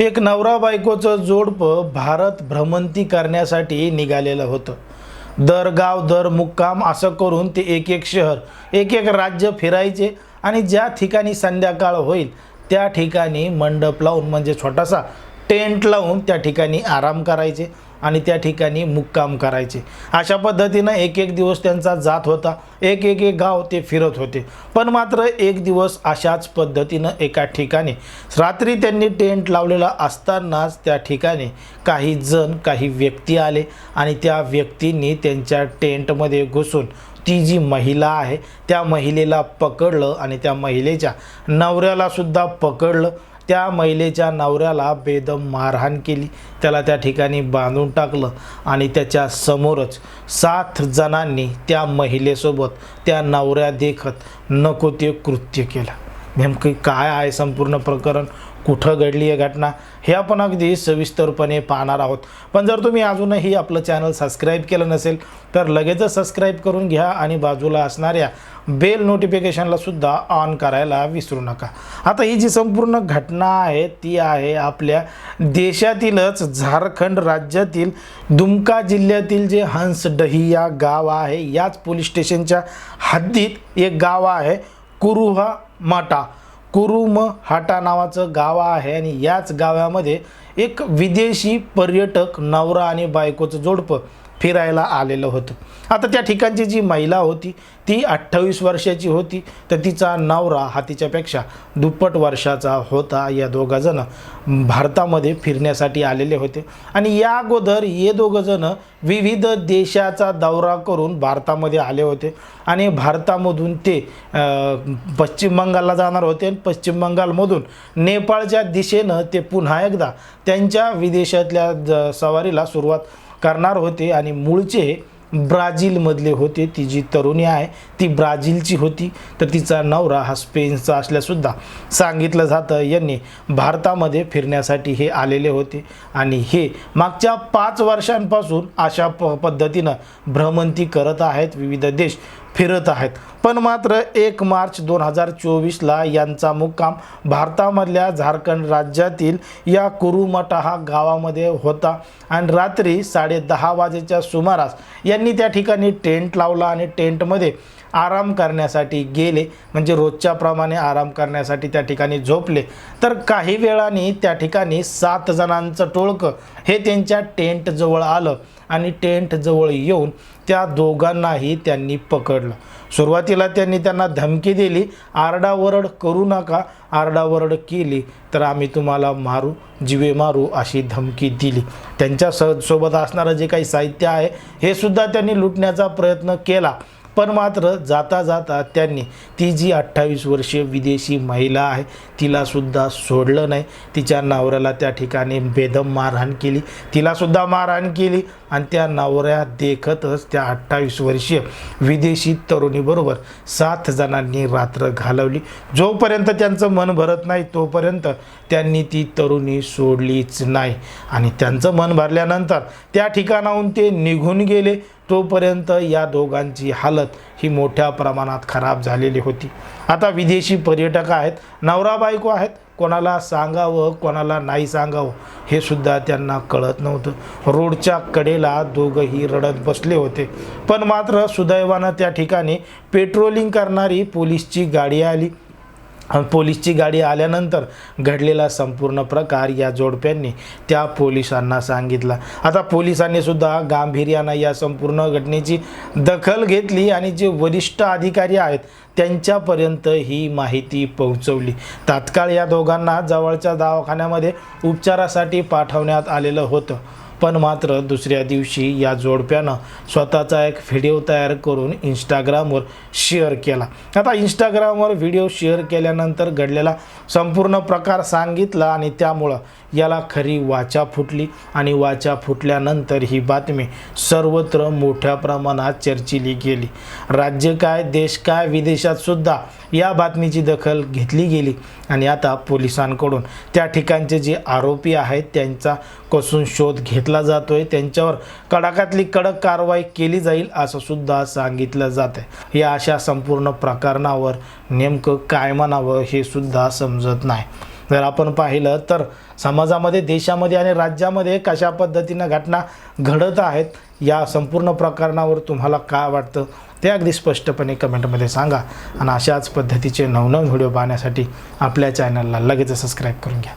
एक नवरा बायकोचं जोडपं भारत भ्रमंती करण्यासाठी निघालेलं होतं. दर गाव दर मुक्काम असं करून ते एक एक शहर एक एक राज्य फिरायचे आणि ज्या ठिकाणी संध्याकाळ होईल त्या ठिकाणी मंडप लावून म्हणजे छोटासा टेंट लावून त्या ठिकाणी आराम करायचे. आणि त्या ठिकाणी मुक्काम करायचे. अशा पद्धतीनं एक एक दिवस त्यांचा जात होता. एक एक एक गाव ते फिरत होते. पण मात्र एक दिवस अशाच पद्धतीनं एका ठिकाणी रात्री त्यांनी टेंट लावलेला असतानाच त्या ठिकाणी काही जण काही व्यक्ती आले आणि त्या व्यक्तींनी त्यांच्या टेंटमध्ये घुसून ती जी महिला आहे त्या महिलेला पकडलं आणि त्या महिलेच्या नवऱ्यालासुद्धा पकडलं. त्या महिलेच्या नवऱ्याला बेदम मारहाण केली. त्याला त्या ठिकाणी बांधून टाकलं आणि त्याच्या समोरच सात जणांनी त्या महिलेसोबत त्या नवऱ्या देखत नको ते कृत्य केलं. नेमकं काय आहे संपूर्ण प्रकरण? कुठं घडली आहे घटना हे आपण अगदी सविस्तरपणे पाहणार आहोत. पण जर तुम्ही अजूनही आपलं चॅनल सबस्क्राईब केलं नसेल तर लगेचच सबस्क्राईब करून घ्या आणि बाजूला असणाऱ्या बेल नोटिफिकेशनला सुद्धा ऑन करायला विसरू नका. आता ही जी संपूर्ण घटना आहे ती आहे आपल्या देशातीलच झारखंड राज्यातील दुमका जिल्ह्यातील जे हंसडहिया गाव आहे याच पोलीस स्टेशनच्या हद्दीत एक गाव आहे कुरुहा माटा कुरुम हाटा नावाचं गाव आहे आणि याच गावामध्ये एक विदेशी पर्यटक नवरा आणि बायकोचं जोडपं फिरायला आलेलं होतं. आता त्या ठिकाणची जी महिला होती ती अठ्ठावीस वर्षाची होती. तर तिचा नवरा हा तिच्यापेक्षा दुप्पट वर्षाचा होता. या दोघंजणं भारतामध्ये फिरण्यासाठी आलेले होते. आणि या अगोदर हे दोघंजणं विविध देशाचा दौरा करून भारतामध्ये आले होते. आणि भारतामधून ते पश्चिम बंगालला जाणार होते आणि पश्चिम बंगालमधून नेपाळच्या दिशेनं ते पुन्हा एकदा त्यांच्या विदेशातल्या ज- सवारीला सुरुवात करणार होते आणि मूळचे ब्राझीलमधले होते. ती जी तरुणी आहे ती ब्राझीलची होती. तर तिचा नवरा हा स्पेनचा असल्यासुद्धा सांगितलं जातं. यांनी भारतामध्ये फिरण्यासाठी हे आलेले होते. आणि हे मागच्या पाच वर्षांपासून अशा प पद्धतीनं भ्रमंती करत आहेत. विविध देश फिरत आहेत. पण मात्र एक मार्च दोन हजार चोवीसला यांचा मुक्काम भारतामधल्या झारखंड राज्यातील या कुरुमटाहा गावामध्ये होता आणि रात्री साडे दहा वाजेच्या सुमारास यांनी त्या ठिकाणी टेंट लावला आणि टेंटमध्ये आराम करण्यासाठी गेले म्हणजे रोजच्याप्रमाणे आराम करण्यासाठी त्या ठिकाणी झोपले. तर काही वेळाने त्या ठिकाणी सात जणांचं टोळकं हे त्यांच्या टेंटजवळ आलं आणि टेंटजवळ येऊन त्या दोघांनाही त्यांनी पकडलं. सुरुवातीला त्यांनी त्यांना धमकी दिली आरडाओरड करू नका आरडाओरड केली तर आम्ही तुम्हाला मारू जिवे मारू अशी धमकी दिली. त्यांच्या स सोबत असणारं जे काही साहित्य आहे हे सुद्धा त्यांनी लुटण्याचा प्रयत्न केला. पण मात्र जाता जाता त्यांनी ती जी अठ्ठावीस वर्षीय विदेशी महिला आहे तिलासुद्धा सोडलं नाही. तिच्या नवऱ्याला त्या ठिकाणी बेदम मारहाण केली. तिलासुद्धा मारहाण केली आणि त्या नवऱ्या देखतच त्या अठ्ठावीस वर्षीय विदेशी तरुणीबरोबर सात जणांनी रात्र घालवली. जोपर्यंत त्यांचं मन भरत नाही तोपर्यंत त्यांनी ती तरुणी सोडलीच नाही. आणि त्यांचं मन भरल्यानंतर त्या ठिकाणाहून ते निघून गेले. तोपर्यंत या दोघांची हालत ही मोठ्या प्रमाणात खराब झालेली होती. आता विदेशी पर्यटक आहेत नवरा बायको आहेत कोणाला सांगावं कोणाला नाही सांगावं हे सुद्धा त्यांना कळत नव्हतं. रोडच्या कडेला दोघंही रडत बसले होते. पण मात्र सुदैवानं त्या ठिकाणी पेट्रोलिंग करणारी पोलीसची गाडी आली. पोलीसची गाडी आल्यानंतर घडलेला संपूर्ण प्रकार या जोडप्यांनी त्या पोलिसांना सांगितला. आता पोलिसांनी सुद्धा गांभीर्यानं या संपूर्ण घटनेची दखल घेतली आणि जे वरिष्ठ अधिकारी आहेत त्यांच्यापर्यंत ही माहिती पोहोचवली. तात्काळ या दोघांना जवळच्या दवाखान्यामध्ये उपचारासाठी पाठवण्यात आलेलं होतं. पण मात्र दुसऱ्या दिवशी या जोडप्यानं स्वतःचा एक व्हिडिओ तयार करून इंस्टाग्रामवर शेअर केला. आता इंस्टाग्रामवर व्हिडिओ शेअर केल्यानंतर घडलेला संपूर्ण प्रकार सांगितला आणि त्यामुळं याला खरी वाचा फुटली आणि वाचा फुटल्यानंतर ही बातमी सर्वत्र मोठ्या प्रमाणात चर्चिली गेली. राज्य काय देश काय विदेशात सुद्धा या बातमीची दखल घेतली गेली आणि आता पोलिसांकडून त्या ठिकाणचे जे आरोपी आहेत त्यांचा कसून शोध घेत घेतला जातोय. त्यांच्यावर कडाकातली कडक कारवाई केली जाईल असं सुद्धा सांगितलं जात आहे या अशा संपूर्ण प्रकरणावर नेमकं काय म्हणावं हे सुद्धा समजत नाही. जर आपण पाहिलं तर समाजामध्ये देशामध्ये आणि राज्यामध्ये कशा पद्धतीनं घटना घडत आहेत या संपूर्ण प्रकरणावर तुम्हाला काय वाटतं ते अगदी स्पष्टपणे कमेंटमध्ये सांगा. आणि अशाच पद्धतीचे नवनव व्हिडिओ पाहण्यासाठी आपल्या चॅनलला लगेच सबस्क्राईब करून घ्या.